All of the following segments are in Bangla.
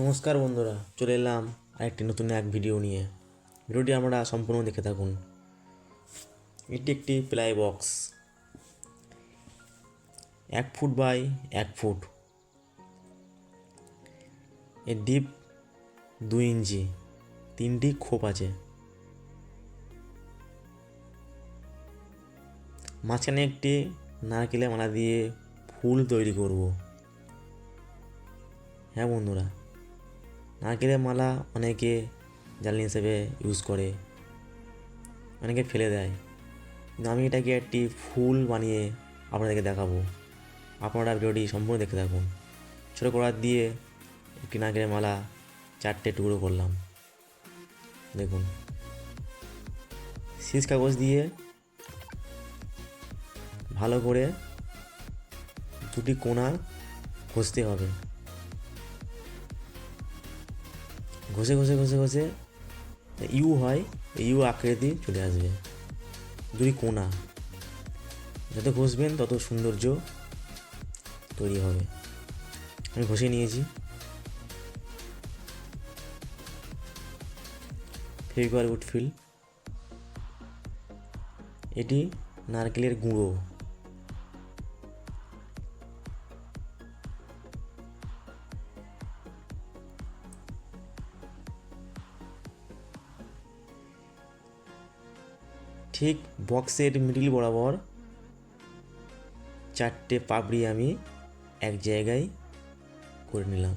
নমস্কার বন্ধুরা, চলে এলাম আরেকটি নতুন এক ভিডিও নিয়ে। ভিডিওটি আমরা সম্পূর্ণ দেখে থাকুন। এটি একটি প্লাই বক্স। এক ফুট বাই এক ফুট। এর ডিপ দুই ইঞ্চি, তিনটি খোপ আছে। মাঝখানে একটি নারকেলের মালা দিয়ে ফুল তৈরি করব। হ্যাঁ বন্ধুরা নারকেলের মালা অনেকে জ্বালানি হিসেবে ইউজ করে, অনেকে ফেলে দেয়। কিন্তু আমি এটাকে একটি ফুল বানিয়ে আপনাদেরকে দেখাবো। আপনারা ভিডিওটি সম্পূর্ণ দেখে থাকুন। ছোটো করার দিয়ে একটি নারকেলের মালা চারটে টুকরো করলাম। দেখুন। শীষ কাগজ দিয়ে ভালো করে দুটি কোণা ঘষতে হবে। ঘষে ঘষে ঘষে ঘষে ইউ হয় ইউ আকৃতি চলে আসবে। দুই কোনা, যত ঘষবেন তত সৌন্দর্য তৈরি হবে। আমি ঘষে নিয়েছি। ফেভিকল উডফিল এটি নারকেলের গুঁড়ো। ঠিক বক্সের মিডিল বরাবর চারটে পাপড়ি আমি এক জায়গায় করে নিলাম।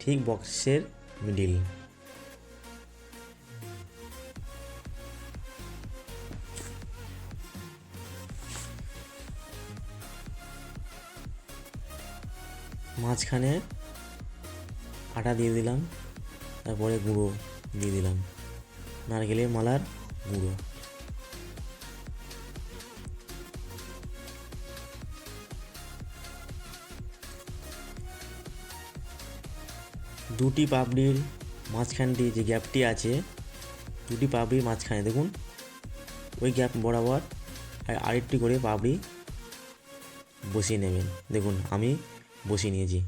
ঠিক বক্সের মিডিল মাঝখানে আটা দিয়ে দিলাম, তারপরে গুঁড়ো দিয়ে দিলাম। নারকেলের মালার গুঁড়ো। দুটি পাপড়ির মাঝখানটি যে গ্যাপটি আছে, দুটি পাপড়ির মাঝখানে দেখুন, ওই গ্যাপ বরাবর আর আরেকটি করে পাপড়ি বসিয়ে নেবেন। দেখুন, আমি বসিয়ে নিয়েছি।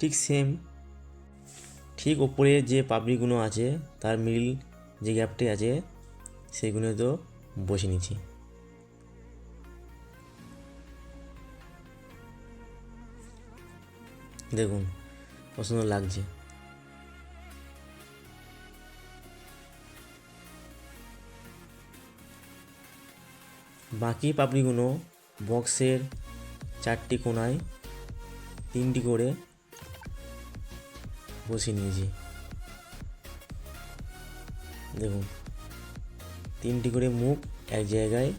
ঠিক সেম ঠিক ওপরে যে পাপড়িগুলো আছে, তার মিল যে গ্যাপটি আছে, সেগুলো তো বসে নিচ্ছি। দেখুন সুন্দর লাগছে। বাকি পাপড়িগুলো বক্সের চারটি কোনায় তিনটি করে বসিয়ে নিয়েছি। দেখুন, তিনটি করে মুখ এক জায়গায়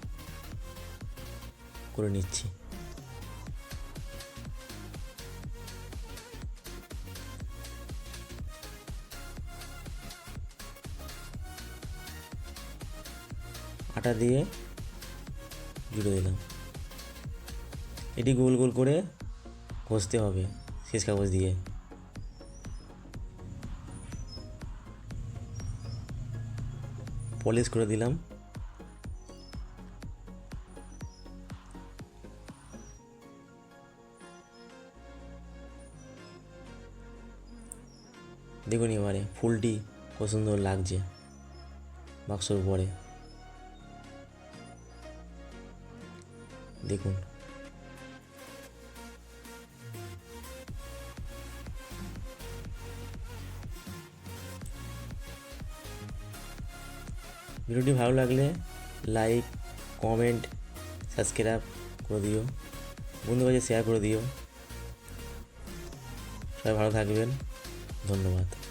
করে নিচ্ছি। আটা দিয়ে জুড়ে দিলাম। এটি গোল গোল করে ঘষতে হবে শেষ কাগজ দিয়ে। পলিশ করে দিলাম। দেখুন এবারে ফুলটি কত সুন্দর লাগছে বাক্সর উপরে। দেখুন। ভিডিওটি ভালো লাগলে লাইক, কমেন্ট, সাবস্ক্রাইব করে দিও। বন্ধু কাছে শেয়ার করে দিও। সবাই ভালো থাকবেন। ধন্যবাদ।